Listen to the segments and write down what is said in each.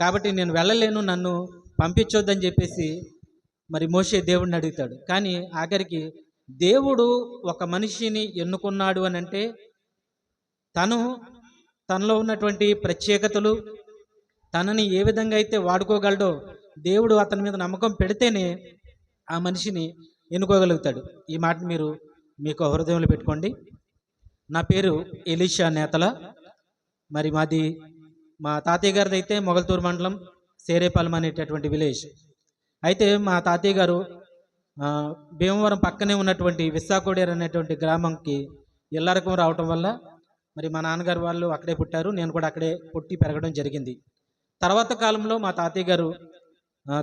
కాబట్టి నేను వెళ్ళలేను నన్ను పంపించొద్దని చెప్పేసి మరి మోషే దేవుడిని అడుగుతాడు. కానీ ఆఖరికి దేవుడు ఒక మనిషిని ఎన్నుకున్నాడు అని అంటే తను తనలో ఉన్నటువంటి ప్రత్యేకతలు తనని ఏ విధంగా అయితే వాడుకోగలడో దేవుడు అతని మీద నమ్మకం పెడితేనే ఆ మనిషిని ఎన్నుకోగలుగుతాడు. ఈ మాట మీరు మీకు హృదయంలో పెట్టుకోండి. నా పేరు ఎలీషా నేతల. మరి మాది మా తాతయ్య గారిది అయితే మొగల్తూరు మండలం సేరేపాలెం అనేటటువంటి విలేజ్. అయితే మా తాతయ్య గారు భీమవరం పక్కనే ఉన్నటువంటి విస్సాకోడేరు అనేటువంటి గ్రామంకి ఇల్లరకం రావటం వల్ల మరి మా నాన్నగారు వాళ్ళు అక్కడే పుట్టారు. నేను కూడా అక్కడే పుట్టి పెరగడం జరిగింది. తర్వాత కాలంలో మా తాతయ్య గారు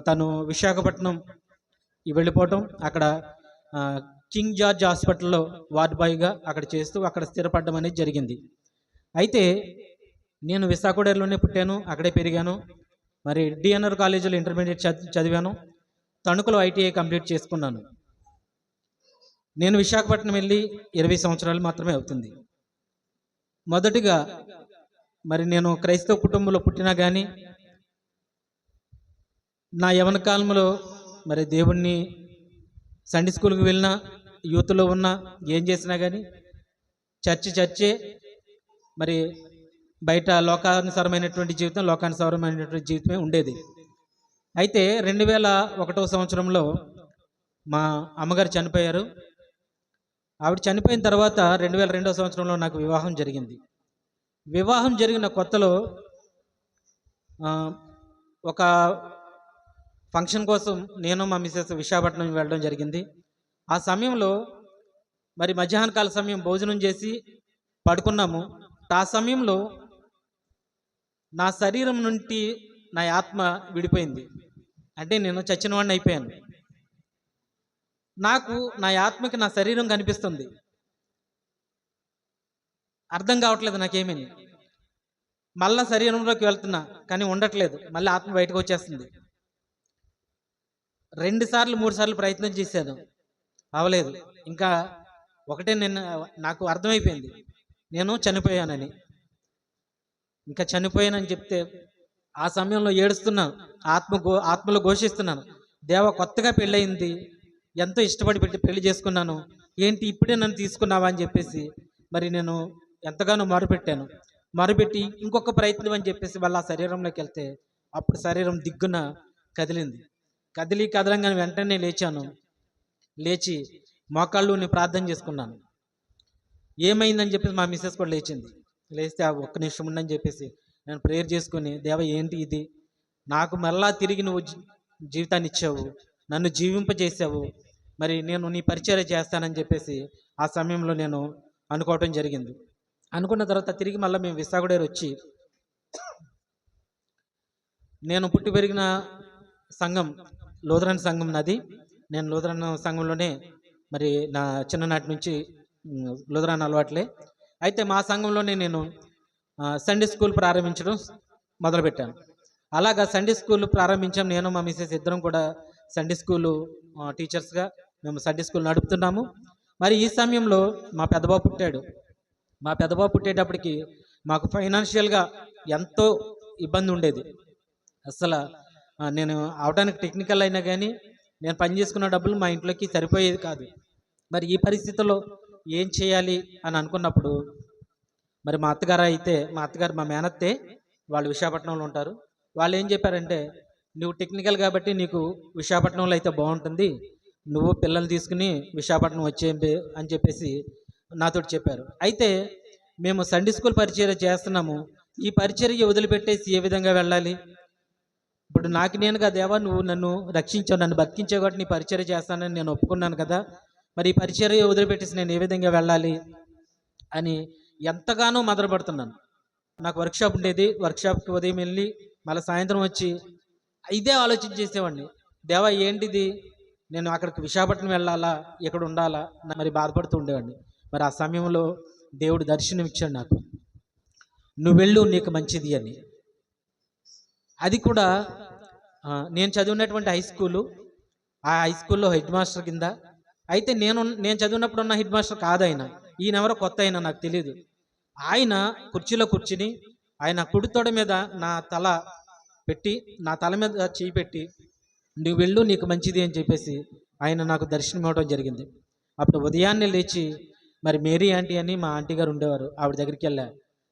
తను విశాఖపట్నం వెళ్ళిపోవటం అక్కడ కింగ్ జార్జ్ హాస్పిటల్లో వార్డ్ బాయ్గా అక్కడ చేస్తూ అక్కడ స్థిరపడడం అనేది జరిగింది. అయితే నేను విశాఖడేరులోనే పుట్టాను అక్కడే పెరిగాను. మరి డిఎన్ఆర్ కాలేజీలో ఇంటర్మీడియట్ చదివాను. తణుకులో ఐటీఐ కంప్లీట్ చేసుకున్నాను. నేను విశాఖపట్నం వెళ్ళి ఇరవై సంవత్సరాలు మాత్రమే అవుతుంది. మొదటిగా మరి నేను క్రైస్తవ కుటుంబంలో పుట్టినా కానీ నా యవన కాలంలో మరి దేవుణ్ణి సండే స్కూల్కి వెళ్ళినా యూత్లో ఉన్నా ఏం చేసినా కానీ చర్చి చర్చే మరి బయట లోకానుసారమైనటువంటి జీవితం లోకానుసారమైనటువంటి జీవితమే ఉండేది. అయితే రెండు వేల ఒకటో సంవత్సరంలో మా అమ్మగారు చనిపోయారు. ఆవిడ చనిపోయిన తర్వాత రెండు వేల రెండో సంవత్సరంలో నాకు వివాహం జరిగింది. వివాహం జరిగిన కొత్తలో ఒక ఫంక్షన్ కోసం నేను మా మిసెస్ విశాఖపట్నం వెళ్ళడం జరిగింది. ఆ సమయంలో మరి మధ్యాహ్నకాల సమయం భోజనం చేసి పడుకున్నాము. ఆ సమయంలో నా శరీరం నుండి నా ఆత్మ విడిపోయింది. అంటే నేను చచ్చినవాడిని అయిపోయాను. నాకు నా ఆత్మకి నా శరీరం కనిపిస్తుంది. అర్థం కావట్లేదు నాకేమని మళ్ళా శరీరంలోకి వెళ్తున్నా కానీ ఉండట్లేదు. మళ్ళీ ఆత్మ బయటకు వచ్చేస్తుంది. రెండు సార్లు మూడు సార్లు ప్రయత్నం చేశాను. అవలేదు ఇంకా ఒకటే నేను నాకు అర్థమైపోయింది. నేను చనిపోయానని. ఇంకా చనిపోయానని చెప్తే ఆ సమయంలో ఏడుస్తున్నాను ఆత్మ గో ఆత్మలో ఘోషిస్తున్నాను. దేవ కొత్తగా పెళ్ళయింది. ఎంతో ఇష్టపడి పెట్టి పెళ్ళి చేసుకున్నాను. ఏంటి ఇప్పుడే నన్ను తీసుకున్నావా అని చెప్పేసి మరి నేను ఎంతగానో మొరపెట్టాను. మొరపెట్టి ఇంకొక ప్రయత్నం అని చెప్పేసి వాళ్ళ ఆ శరీరంలోకి వెళ్తే అప్పుడు శరీరం దిగ్గున కదిలింది. కదిలి కదలంగానే వెంటనే లేచాను. లేచి మోకాళ్ళు ప్రార్థన చేసుకున్నాను. ఏమైందని చెప్పేసి మా మిస్సెస్ కూడా లేచింది. లేస్తే ఆ ఒక్క నిమిషం ఉండని చెప్పేసి నేను ప్రేయర్ చేసుకుని దేవ ఏంటి ఇది? నాకు మరలా తిరిగి నువ్వు జీవితాన్ని ఇచ్చావు నన్ను జీవింపజేసావు మరి నేను నీ పరిచయం చేస్తానని చెప్పేసి ఆ సమయంలో నేను అనుకోవటం జరిగింది. అనుకున్న తర్వాత తిరిగి మళ్ళీ మేము విశాఖడేరు వచ్చి నేను పుట్టి పెరిగిన సంఘం లోదరన్ సంఘం నాది. నేను లోదరన్ సంఘంలోనే మరి నా చిన్ననాటి నుంచి ఉమ్, అలవాట్లే. అయితే మా సంఘంలోనే నేను సండే స్కూల్ ప్రారంభించడం మొదలుపెట్టాను. అలాగా సండే స్కూల్ ప్రారంభించాం నేను మా మిసెస్ ఇద్దరం కూడా సండే స్కూల్ టీచర్స్గా మేము సండే స్కూల్ నడుపుతున్నాము. మరి ఈ సమయంలో మా పెద్దబాబు పుట్టాడు. మా పెద్దబాబు పుట్టేటప్పటికి మాకు ఫైనాన్షియల్గా ఎంతో ఇబ్బంది ఉండేది. అసలు నేను అవడానికి టెక్నికల్ అయినా కానీ నేను పని చేసుకున్న డబ్బులు మా ఇంట్లోకి సరిపోయేది కాదు. మరి ఈ పరిస్థితుల్లో ఏం చేయాలి అని అనుకున్నప్పుడు మరి మా అత్తగారు అయితే మా అత్తగారు మా మేనత్తే వాళ్ళు విశాఖపట్నంలో ఉంటారు. వాళ్ళు ఏం చెప్పారంటే నువ్వు టెక్నికల్ కాబట్టి నీకు విశాఖపట్నంలో అయితే బాగుంటుంది. నువ్వు పిల్లల్ని తీసుకుని విశాఖపట్నం వచ్చేయండి అని చెప్పేసి నాతో చెప్పారు. అయితే మేము సండే స్కూల్ పరిచర్య చేస్తున్నాము. ఈ పరిచర్య వదిలిపెట్టేసి ఏ విధంగా వెళ్ళాలి? ఇప్పుడు నాకు నేనుగా దేవా నువ్వు నన్ను రక్షించావు నన్ను బతికించావు కాబట్టి నీ పరిచర్య చేస్తానని నేను ఒప్పుకున్నాను కదా. మరి ఈ పరిచర్య వదిలిపెట్టేసి నేను ఏ విధంగా వెళ్ళాలి అని ఎంతగానో మదనపడుతున్నాను. నాకు వర్క్షాప్ ఉండేది. వర్క్షాప్కి ఉదయం వెళ్ళి మళ్ళీ సాయంత్రం వచ్చి ఇదే ఆలోచన చేసేవాడిని. దేవా ఏంటిది? నేను అక్కడికి విశాఖపట్నం వెళ్ళాలా? ఇక్కడ ఉండాలా? నా- మరి బాధపడుతూ ఉండేవాడిని. మరి ఆ సమయంలో దేవుడు దర్శనం ఇచ్చాడు నాకు. నువ్వు వెళ్ళు నీకు మంచిది అని. అది కూడా నేను చదివినటువంటి హై స్కూలు ఆ హై స్కూల్లో హెడ్ మాస్టర్ కింద అయితే నేను నేను చదివినప్పుడు ఉన్న హెడ్ మాస్టర్ కాదు ఆయన ఈయన ఎవరో కొత్త ఆయన నాకు తెలియదు ఆయన కుర్చీలో కూర్చుని ఆయన కుడితోడ మీద నా తల పెట్టి నా తల మీద చేయి పెట్టి నువ్వు వెళ్ళు నీకు మంచిది అని చెప్పేసి ఆయన నాకు దర్శనం ఇవ్వడం జరిగింది. అప్పుడు ఉదయాన్నే లేచి మరి మేరీ ఆంటీ అని మా ఆంటీ గారు ఉండేవారు ఆవిడ దగ్గరికి వెళ్ళా.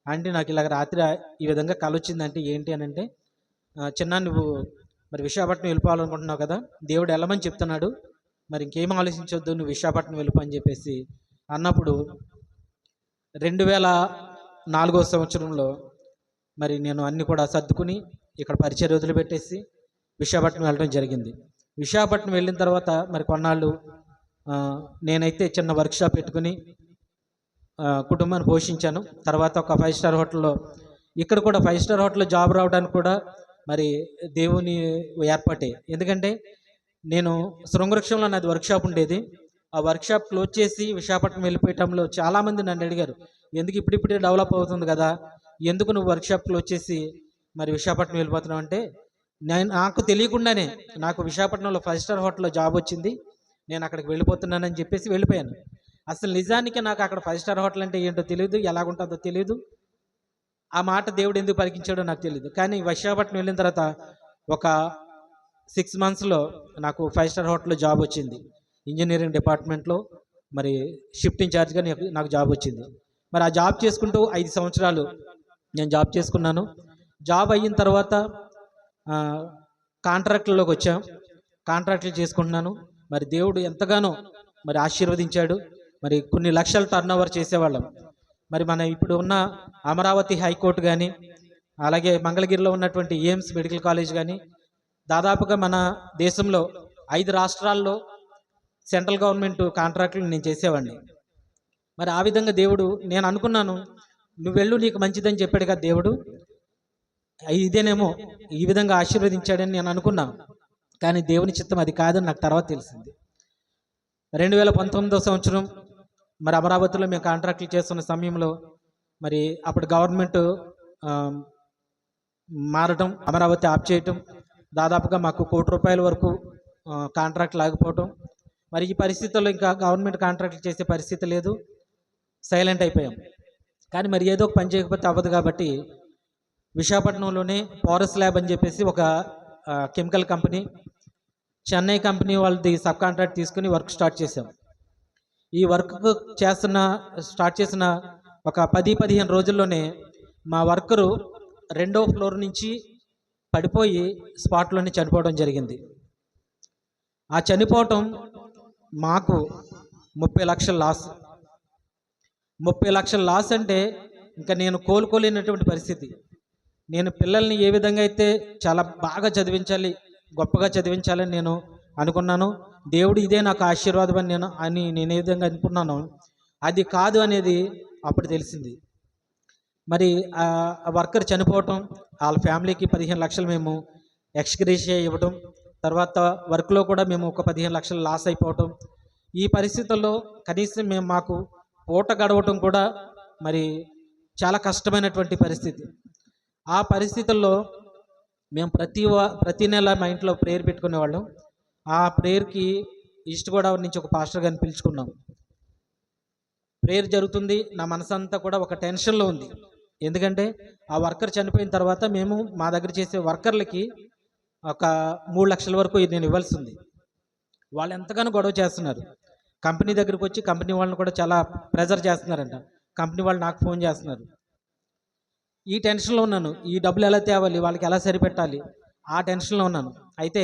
ఆంటీ నాకు ఇలాగ రాత్రి ఈ విధంగా కలొచ్చిందంటే ఏంటి అని అంటే చిన్న నువ్వు మరి విశాఖపట్నం వెళ్ళిపోవాలనుకుంటున్నావు కదా దేవుడు వెళ్ళమని చెప్తున్నాడు మరి ఇంకేం ఆలోచించొద్దు నువ్వు విశాఖపట్నం వెళ్ళిపో అని చెప్పేసి అన్నప్పుడు రెండు వేల నాలుగో సంవత్సరంలో మరి నేను అన్ని కూడా సర్దుకుని ఇక్కడ పరిచయ రోజులు పెట్టేసి విశాఖపట్నం వెళ్ళడం జరిగింది. విశాఖపట్నం వెళ్ళిన తర్వాత మరి కొన్నాళ్ళు నేనైతే చిన్న వర్క్షాప్ పెట్టుకుని కుటుంబాన్ని పోషించాను. తర్వాత ఒక ఫైవ్ స్టార్ హోటల్లో ఇక్కడ కూడా ఫైవ్ స్టార్ హోటల్లో జాబ్ రావడానికి కూడా మరి దేవుని ఏర్పాటే. ఎందుకంటే నేను శృంగవృక్షంలో నాది వర్క్షాప్ ఉండేది. ఆ వర్క్షాప్ క్లోజ్ చేసి విశాఖపట్నం వెళ్ళిపోయటంలో చాలామంది నన్ను అడిగారు ఎందుకు ఇప్పుడిప్పుడే డెవలప్ అవుతుంది కదా? ఎందుకు నువ్వు వర్క్షాప్ క్లోజ్ చేసి మరి విశాఖపట్నం వెళ్ళిపోతున్నావు? అంటే నేను నాకు తెలియకుండానే నాకు విశాఖపట్నంలో ఫైవ్ స్టార్ హోటల్లో జాబ్ వచ్చింది. నేను అక్కడికి వెళ్ళిపోతున్నానని చెప్పేసి వెళ్ళిపోయాను. అసలు నిజానికి నాకు అక్కడ ఫైవ్ స్టార్ హోటల్ అంటే ఏంటో తెలియదు ఎలాగుంటుందో తెలియదు ఆ మాట దేవుడు ఎందుకు పలికించాడో నాకు తెలియదు కానీ విశాఖపట్నం వెళ్ళిన తర్వాత ఒక సిక్స్ మంత్స్లో నాకు ఫైవ్ స్టార్ హోటల్లో జాబ్ వచ్చింది. ఇంజనీరింగ్ డిపార్ట్మెంట్లో మరి షిఫ్ట్ ఇన్ఛార్జ్గా నాకు- నాకు జాబ్ వచ్చింది. మరి ఆ జాబ్ చేసుకుంటూ ఐదు సంవత్సరాలు నేను జాబ్ చేసుకున్నాను. జాబ్ అయిన తర్వాత కాంట్రాక్ట్లలోకి వచ్చాం. కాంట్రాక్టులు చేసుకుంటున్నాను. మరి దేవుడు ఎంతగానో మరి ఆశీర్వదించాడు. మరి కొన్ని లక్షలు టర్న్ ఓవర్ చేసేవాళ్ళం. మరి మన ఇప్పుడు ఉన్న అమరావతి హైకోర్టు కానీ అలాగే మంగళగిరిలో ఉన్నటువంటి ఎయిమ్స్ మెడికల్ కాలేజ్ కానీ దాదాపుగా మన దేశంలో ఐదు రాష్ట్రాల్లో సెంట్రల్ గవర్నమెంట్ కాంట్రాక్టులు నేను చేసేవాడిని. మరి ఆ విధంగా దేవుడు నేను అనుకున్నాను నువ్వు వెళ్ళు నీకు మంచిదని చెప్పాడు కదా దేవుడు. ఇదేనేమో ఈ విధంగా ఆశీర్వదించాడని నేను అనుకున్నాను. కానీ దేవుని చిత్తం అది కాదని నాకు తర్వాత తెలిసింది. రెండు వేల పంతొమ్మిదో సంవత్సరం మరి అమరావతిలో మేము కాంట్రాక్టులు చేస్తున్న సమయంలో మరి అప్పుడు గవర్నమెంట్ మారడం మారటం అమరావతి ఆప్ చేయటం దాదాపుగా మాకు కోటి రూపాయల వరకు కాంట్రాక్ట్ లాగిపోవటం. మరి ఈ పరిస్థితుల్లో ఇంకా గవర్నమెంట్ కాంట్రాక్ట్లు చేసే పరిస్థితి లేదు. సైలెంట్ అయిపోయాం. కానీ మరి ఏదో ఒక పని చేయకపోతే అవ్వదు కాబట్టి విశాఖపట్నంలోనే పారస్ ల్యాబ్ అని చెప్పేసి ఒక కెమికల్ కంపెనీ చెన్నై కంపెనీ వాళ్ళది సబ్ కాంట్రాక్ట్ తీసుకుని వర్క్ స్టార్ట్ చేసాం ఈ వర్క్ చేస్తున్న స్టార్ట్ చేసిన ఒక పది పదిహేను రోజుల్లోనే మా వర్కరు రెండో ఫ్లోర్ నుంచి పడిపోయి స్పాట్లోనే చనిపోవడం జరిగింది. ఆ చనిపోవటం మాకు ముప్పై లక్షల లాస్. ముప్పై లక్షల లాస్ అంటే ఇంకా నేను కోలుకోలేనటువంటి పరిస్థితి. నేను పిల్లల్ని ఏ విధంగా అయితే చాలా బాగా చదివించాలి గొప్పగా చదివించాలని నేను అనుకున్నాను. దేవుడు ఇదే నాకు ఆశీర్వాదం అని నేను అని నేను ఏ విధంగా అనుకున్నాను అది కాదు అనేది అప్పుడు తెలిసింది. మరి ఆ వర్కర్ చనిపోవటం వాళ్ళ ఫ్యామిలీకి పదిహేను లక్షలు మేము ఎక్స్గ్రేషియా ఇవ్వటం తర్వాత వర్క్లో కూడా మేము ఒక పదిహేను లక్షలు లాస్ అయిపోవటం. ఈ పరిస్థితుల్లో కనీసం మేము మాకు పూట గడవటం కూడా మరి చాలా కష్టమైనటువంటి పరిస్థితి. ఆ పరిస్థితుల్లో మేము ప్రతి ప్రతి నెల మా ఇంట్లో ప్రేయర్ పెట్టుకునేవాళ్ళం. ఆ ప్రేయర్కి ఈస్ట్ గోదావరి నుంచి ఒక పాస్టర్ గారిని పిలుచుకున్నాం. ప్రేయర్ జరుగుతుంది. నా మనసంతా కూడా ఒక టెన్షన్లో ఉంది. ఎందుకంటే ఆ వర్కర్ చనిపోయిన తర్వాత మేము మా దగ్గర చేసే వర్కర్లకి ఒక మూడు లక్షల వరకు నేను ఇవ్వాల్సి ఉంది వాళ్ళు ఎంతగానో గొడవ చేస్తున్నారు. కంపెనీ దగ్గరికి వచ్చి కంపెనీ వాళ్ళని కూడా చాలా ప్రెజర్ చేస్తున్నారంట. కంపెనీ వాళ్ళు నాకు ఫోన్ చేస్తున్నారు. ఈ టెన్షన్లో ఉన్నాను. ఈ డబ్బులు ఎలా తేవాలి? వాళ్ళకి ఎలా సరిపెట్టాలి? ఆ టెన్షన్లో ఉన్నాను. అయితే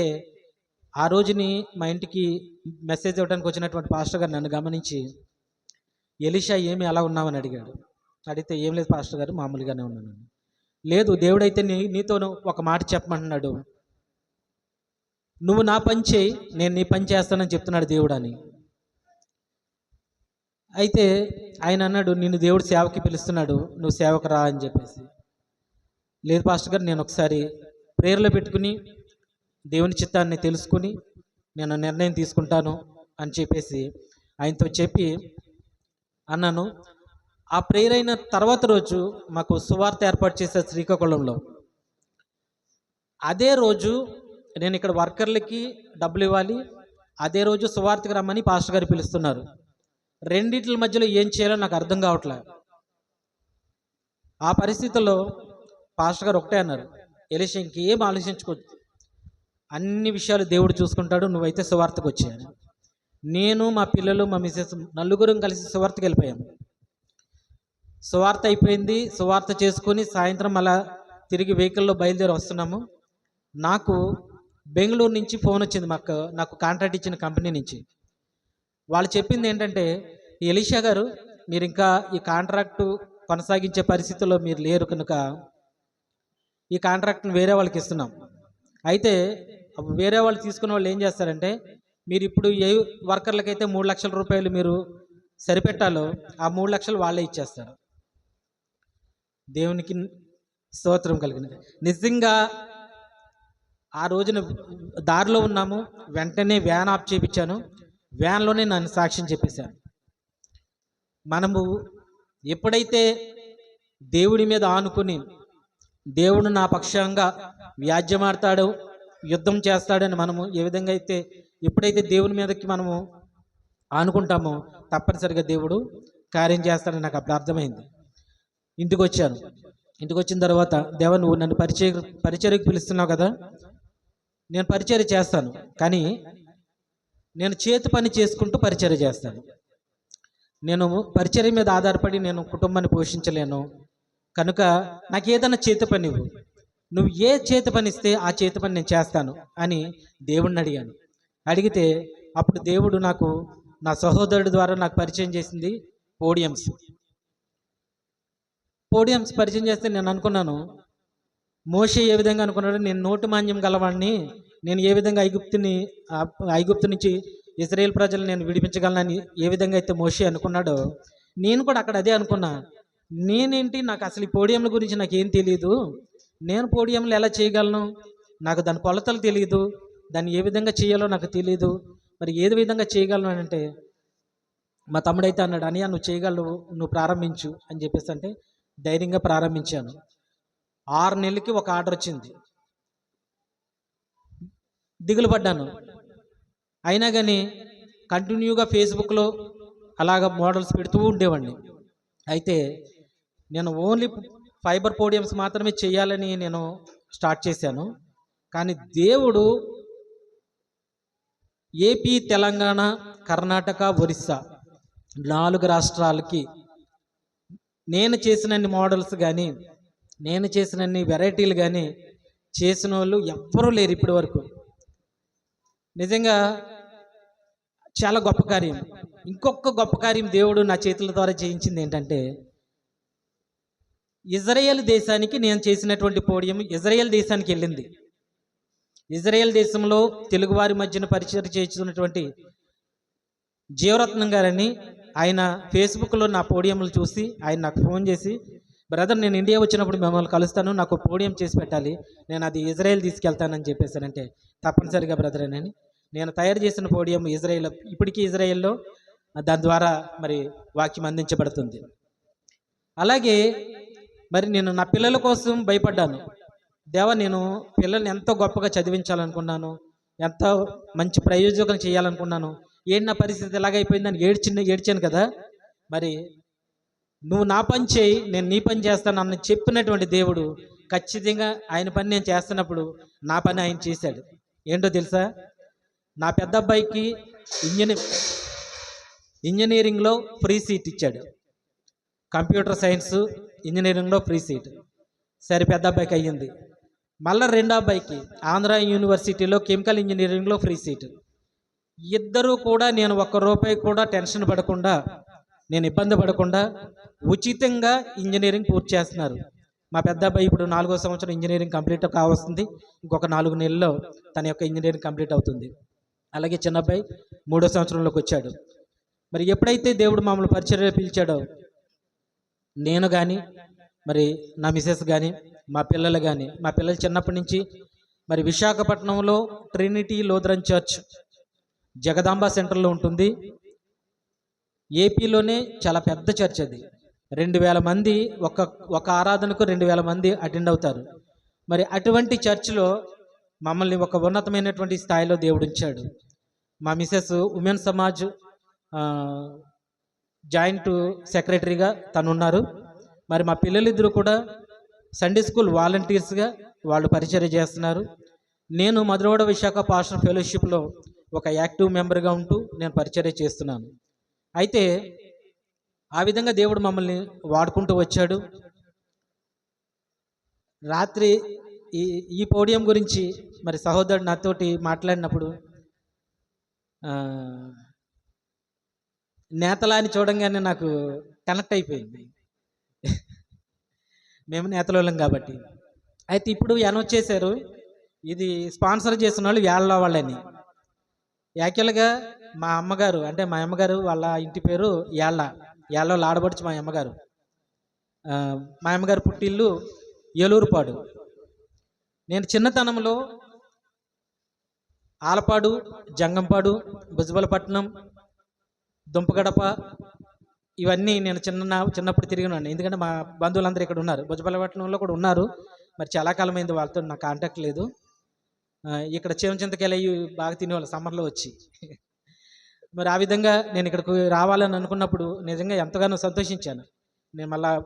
ఆ రోజుని మా ఇంటికి మెసేజ్ ఇవ్వడానికి వచ్చినటువంటి పాస్టర్ గారు నన్ను గమనించి ఎలిషా ఏమి ఎలా ఉన్నావని అడిగాడు. అడిగితే ఏం లేదు పాస్టర్ గారు మామూలుగానే ఉన్నాను. లేదు దేవుడైతే నీ నీతోను ఒక మాట చెప్పమంటున్నాడు. నువ్వు నా పని చేయి నేను నీ పని చేస్తానని చెప్తున్నాడు దేవుడు అని అయితే ఆయన అన్నాడు నిన్ను దేవుడు సేవకి పిలుస్తున్నాడు నువ్వు సేవకు రా అని చెప్పేసి. లేదు పాస్టర్ గారు నేను ఒకసారి ప్రేయర్లో పెట్టుకుని దేవుని చిత్తాన్ని తెలుసుకుని నేను నిర్ణయం తీసుకుంటాను అని చెప్పేసి ఆయనతో చెప్పి అన్నాను. ఆ ప్రేయర్ అయిన తర్వాత రోజు మాకు సువార్త ఏర్పాటు చేశారు శ్రీకాకుళంలో. అదే రోజు నేను ఇక్కడ వర్కర్లకి డబ్బులు ఇవ్వాలి. అదే రోజు సువార్తకి రమ్మని పాస్టర్ గారు పిలుస్తున్నారు. రెండింటి మధ్యలో ఏం చేయాలో నాకు అర్థం కావట్లే. ఆ పరిస్థితుల్లో పాస్టర్ గారు ఒకటే అన్నారు. ఎలిషా ఇంకేం ఆలోచించుకోవచ్చు అన్ని విషయాలు దేవుడు చూసుకుంటాడు నువ్వైతే సువార్తకు వచ్చాను నేను మా పిల్లలు మా మిసెస్ నలుగురం కలిసి సువార్తకి వెళ్ళిపోయాము. సువార్త అయిపోయింది. సువార్త చేసుకుని సాయంత్రం అలా తిరిగి వెహికల్లో బయలుదేరి వస్తున్నాము. నాకు బెంగళూరు నుంచి ఫోన్ వచ్చింది మాకు నాకు కాంట్రాక్ట్ ఇచ్చిన కంపెనీ నుంచి. వాళ్ళు చెప్పింది ఏంటంటే ఎలిషా గారు మీరు ఇంకా ఈ కాంట్రాక్టు కొనసాగించే పరిస్థితుల్లో మీరు లేరు కనుక ఈ కాంట్రాక్ట్ని వేరే వాళ్ళకి ఇస్తున్నాం. అయితే వేరే వాళ్ళు తీసుకున్న వాళ్ళు ఏం చేస్తారంటే మీరు ఇప్పుడు ఏ వర్కర్లకైతే మూడు లక్షల రూపాయలు మీరు సరిపెట్టాలో ఆ మూడు లక్షలు వాళ్ళే ఇచ్చేస్తారు. దేవునికి స్తోత్రం కలిగినది నిజంగా ఆ రోజున దారిలో ఉన్నాము. వెంటనే వ్యాన్ ఆఫ్ చేయించాను వ్యాన్లోనే నన్ను సాక్ష్యం చెప్పేశాను మనము ఎప్పుడైతే దేవుడి మీద ఆనుకుని దేవుడు నా పక్షంగా వ్యాజ్యమాడతాడో యుద్ధం చేస్తాడని మనము ఏ విధంగా అయితే ఎప్పుడైతే దేవుని మీదకి మనము ఆనుకుంటామో తప్పనిసరిగా దేవుడు కార్యం చేస్తాడని నాకు అప్పుడు అర్థమైంది. ఇంటికి వచ్చాను ఇంటికి వచ్చిన తర్వాత దేవ నువ్వు నన్ను పరిచయ పరిచర్యకు పిలుస్తున్నావు కదా? నేను పరిచర్య చేస్తాను. కానీ నేను చేతి పని చేసుకుంటూ పరిచర్య చేస్తాను. నేను పరిచర్య మీద ఆధారపడి నేను కుటుంబాన్ని పోషించలేను. కనుక నాకు ఏదైనా చేతి పని ఇవ్వు. నువ్వు ఏ చేతి పని ఇస్తే ఆ చేతి పని నేను చేస్తాను అని దేవుడిని అడిగాను. అడిగితే అప్పుడు దేవుడు నాకు నా సహోదరుడి ద్వారా నాకు పరిచయం చేసింది పోడియమ్స్ పోడియంస్ పరిచయం చేస్తే నేను అనుకున్నాను. మోషే ఏ విధంగా అనుకున్నాడు నేను నోటు మాన్యం గలవాడిని నేను ఏ విధంగా ఐగుప్తుని ఐగుప్తు నుంచి ఇజ్రాయేల్ ప్రజలు నేను విడిపించగలనని ఏ విధంగా అయితే మోషే అనుకున్నాడో నేను కూడా అక్కడ అదే అనుకున్నా. నేనేంటి నాకు అసలు ఈ పోడియంల గురించి నాకు ఏం తెలియదు నేను పోడియంలు ఎలా చేయగలను? నాకు దాని కొలతలు తెలియదు దాన్ని ఏ విధంగా చేయాలో నాకు తెలియదు మరి ఏది విధంగా చేయగలను అని అంటే మా తమ్ముడైతే అన్నాడు అనియా నువ్వు చేయగలవు నువ్వు ప్రారంభించు అని చెప్పేసి అంటే ధైర్యంగా ప్రారంభించాను. ఆరు నెలలకి ఒక ఆర్డర్ వచ్చింది. దిగులు పడ్డాను. అయినా కానీ కంటిన్యూగా ఫేస్బుక్లో అలాగ మోడల్స్ పెడుతూ ఉండేవాడిని. అయితే నేను ఓన్లీ ఫైబర్ పోడియమ్స్ మాత్రమే చేయాలని నేను స్టార్ట్ చేశాను. కానీ దేవుడు ఏపీ తెలంగాణ కర్ణాటక ఒరిస్సా నాలుగు రాష్ట్రాలకి నేను చేసినన్ని మోడల్స్ కానీ నేను చేసినన్ని వెరైటీలు కానీ చేసిన వాళ్ళు ఎవ్వరూ లేరు ఇప్పటి వరకు. నిజంగా చాలా గొప్ప కార్యం. ఇంకొక గొప్ప కార్యం దేవుడు నా చేతుల ద్వారా చేయించింది ఏంటంటే ఇజ్రాయెల్ దేశానికి నేను చేసినటువంటి పోడియం ఇజ్రాయెల్ దేశానికి వెళ్ళింది. ఇజ్రాయెల్ దేశంలో తెలుగువారి మధ్యన పరిచయం చేస్తున్నటువంటి జీవరత్నం గారని ఆయన ఫేస్బుక్లో నా పోడియంలు చూసి ఆయన నాకు ఫోన్ చేసి బ్రదర్ నేను ఇండియా వచ్చినప్పుడు మిమ్మల్ని కలుస్తాను నాకు పోడియం చేసి పెట్టాలి. నేను అది ఇజ్రాయెల్ తీసుకెళ్తానని చెప్పేశానంటే తప్పనిసరిగా బ్రదర్ అని నేను తయారు చేసిన పోడియం ఇజ్రాయెల్ ఇప్పటికీ ఇజ్రాయెల్లో దాని ద్వారా మరి వాక్యం అందించబడుతుంది. అలాగే మరి నేను నా పిల్లల కోసం భయపడ్డాను. దేవా నేను పిల్లల్ని ఎంతో గొప్పగా చదివించాలనుకున్నాను ఎంతో మంచి ప్రయోజకం చేయాలనుకున్నాను. ఏంటి నా పరిస్థితి ఎలాగైపోయిందని ఏడ్చిన ఏడ్చాను కదా. మరి నువ్వు నా పని చేయి నేను నీ పని చేస్తాను అన్న చెప్పినటువంటి దేవుడు ఖచ్చితంగా ఆయన పని నేను చేస్తున్నప్పుడు నా పని ఆయన చేశాడు. ఏంటో తెలుసా? నా పెద్ద అబ్బాయికి ఇంజనీర్ ఇంజనీరింగ్లో ఫ్రీ సీట్ ఇచ్చాడు. కంప్యూటర్ సైన్స్ ఇంజనీరింగ్లో ఫ్రీ సీట్. సరే పెద్ద అబ్బాయికి అయ్యింది. మళ్ళీ రెండో అబ్బాయికి ఆంధ్ర యూనివర్సిటీలో కెమికల్ ఇంజనీరింగ్లో ఫ్రీ సీటు. ఇద్దరూ కూడా నేను ఒక్క రూపాయి కూడా టెన్షన్ పడకుండా నేను ఇబ్బంది పడకుండా ఉచితంగా ఇంజనీరింగ్ పూర్తి చేస్తున్నారు. మా పెద్ద అబ్బాయి ఇప్పుడు నాలుగో సంవత్సరం ఇంజనీరింగ్ కంప్లీట్ కావస్తుంది. ఇంకొక నాలుగు నెలల్లో తన యొక్క ఇంజనీరింగ్ కంప్లీట్ అవుతుంది. అలాగే చిన్న అబ్బాయి మూడో సంవత్సరంలోకి వచ్చాడు. మరి ఎప్పుడైతే దేవుడు మమ్మల్ని పరిచర్య పిలిచాడో నేను కానీ మరి నా మిసెస్ కానీ మా పిల్లలు కానీ మా పిల్లలు చిన్నప్పటి నుంచి మరి విశాఖపట్నంలో ట్రినిటీ లోదరన్ చర్చ్ జగదాంబ సెంటర్లో ఉంటుంది. ఏపీలోనే చాలా పెద్ద చర్చ్ అది. రెండు వేల మంది ఒక ఒక ఆరాధనకు రెండు వేల మంది అటెండ్ అవుతారు. మరి అటువంటి చర్చ్లో మమ్మల్ని ఒక ఉన్నతమైనటువంటి స్థాయిలో దేవుడు ఉంచాడు. మా మిసెస్ ఉమెన్ సమాజ్ జాయింట్ సెక్రటరీగా తను ఉన్నారు మరి మా పిల్లలిద్దరూ కూడా సండే స్కూల్ వాలంటీర్స్గా వాళ్ళు పరిచయం చేస్తున్నారు. నేను మధురవాడ విశాఖ పాస్టర్ ఫెలోషిప్లో ఒక యాక్టివ్ మెంబర్గా ఉంటూ నేను పరిచర్య చేస్తున్నాను. అయితే ఆ విధంగా దేవుడు మమ్మల్ని వాడుకుంటూ వచ్చాడు. రాత్రి ఈ ఈ పోడియం గురించి మరి సహోదరుడు నాతోటి మాట్లాడినప్పుడు నేతలా అని చూడంగానే నాకు కనెక్ట్ అయిపోయింది. మేము నేతలోళ్ళం కాబట్టి. అయితే ఇప్పుడు అనౌన్స్ చేశారు ఇది స్పాన్సర్ చేసిన వాళ్ళు వేళ్ళ వాళ్ళని. యాక్చువల్గా మా అమ్మగారు అంటే మా అమ్మగారు వాళ్ళ ఇంటి పేరు యాళ్ళ. యాళ్ళలో ఆడబడుచు మా అమ్మగారు. మా అమ్మగారు పుట్టిల్లు ఏలూరుపాడు. నేను చిన్నతనంలో ఆలపాడు జంగంపాడు భుజబలపట్నం దుంపగడప ఇవన్నీ నేను చిన్న చిన్నప్పుడు తిరిగినాను. ఎందుకంటే మా బంధువులందరూ ఇక్కడ ఉన్నారు. భుజబలపట్నంలో కూడా ఉన్నారు. మరి చాలా కాలమైంది వాళ్ళతో నాకు కాంటాక్ట్ లేదు. ఇక్కడ చేమ చింతకాయలు అవి బాగా తినేవాళ్ళు సమ్మర్లో వచ్చి. మరి ఆ విధంగా నేను ఇక్కడికి రావాలని అనుకున్నప్పుడు నిజంగా ఎంతగానో సంతోషించాను. నేను మళ్ళా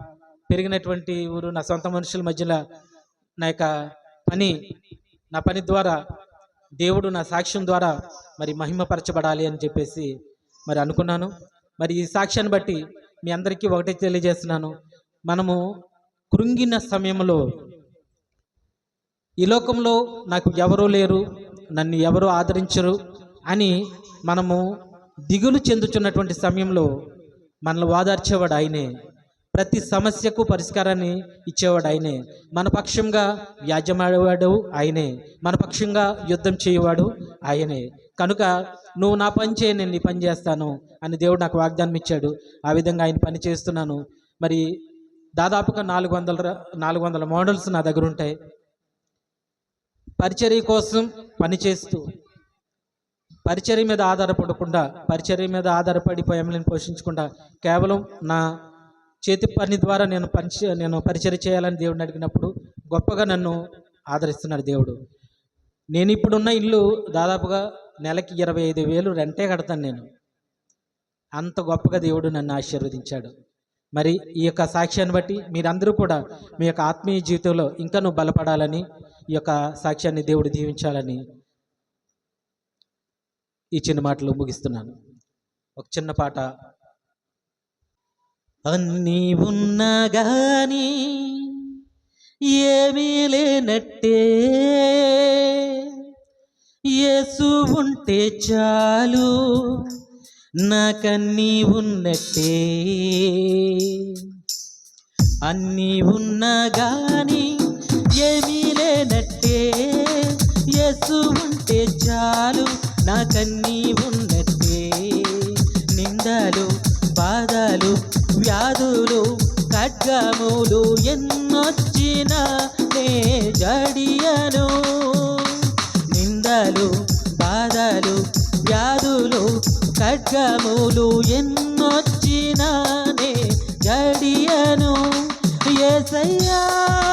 పెరిగినటువంటి ఊరు నా సొంత మనుషుల మధ్యలో నా యొక్క పని నా పని ద్వారా దేవుడు నా సాక్ష్యం ద్వారా మరి మహిమపరచబడాలి అని చెప్పేసి మరి అనుకున్నాను. మరి ఈ సాక్ష్యాన్ని బట్టి మీ అందరికీ ఒకటే తెలియజేస్తున్నాను. మనము కృంగిన సమయంలో ఈ లోకంలో నాకు ఎవరూ లేరు నన్ను ఎవరు ఆదరించరు అని మనము దిగులు చెందుతున్నటువంటి సమయంలో మనల్ని ఓదార్చేవాడు ఆయనే. ప్రతి సమస్యకు పరిష్కారాన్ని ఇచ్చేవాడు ఆయనే. మన పక్షంగా వ్యాజ్యమాడేవాడు ఆయనే. మన పక్షంగా యుద్ధం చేయవాడు ఆయనే. కనుక నువ్వు నా పని చేయి నేను నీ పని చేస్తాను అని దేవుడు నాకు వాగ్దానం ఇచ్చాడు. ఆ విధంగా ఆయన పని చేస్తున్నాను. మరి దాదాపుగా నాలుగు వందల నాలుగు వందల మోడల్స్ నా దగ్గర ఉంటాయి. పరిచర్య కోసం పనిచేస్తూ పరిచర్య మీద ఆధారపడకుండా పరిచర్య మీద ఆధారపడి ఫ్యామిలీని పోషించకుండా కేవలం నా చేతి పని ద్వారా నేను పరిచ నేను పరిచర్య చేయాలని దేవుడిని అడిగినప్పుడు గొప్పగా నన్ను ఆదరిస్తున్నాడు దేవుడు. నేను ఇప్పుడున్న ఇల్లు దాదాపుగా నెలకి ఇరవై ఐదు వేలు రెంటే కడతాను నేను. అంత గొప్పగా దేవుడు నన్ను ఆశీర్వదించాడు. మరి ఈ యొక్క సాక్ష్యాన్ని బట్టి మీరందరూ కూడా మీ యొక్క ఆత్మీయ జీవితంలో ఇంకా నువ్వు బలపడాలని ఈ యొక్క సాక్ష్యాన్ని దేవుడు దీవించాలని ఈ చిన్న మాటలు ముగిస్తున్నాను. ఒక చిన్న పాట. అన్నీ ఉన్నా కానీ ఏమీ లేనట్టే. యేసు ఉంటే చాలు నాకన్నీ ఉన్నట్టే. అన్నీ ఉన్నా కానీ ఏమీ లేనట్టే. యేసు ఉంటే చాలు నాకన్నీ ఉన్నట్టే. నిందలు బాధలు వ్యాధులు ఖడ్గములు ఎన్నొచ్చిన నే జడియను. నిందలు బాధలు వ్యాధులు ఖడ్గములు ఎన్నొచ్చిన నే జడియను. ఏసయ్యా!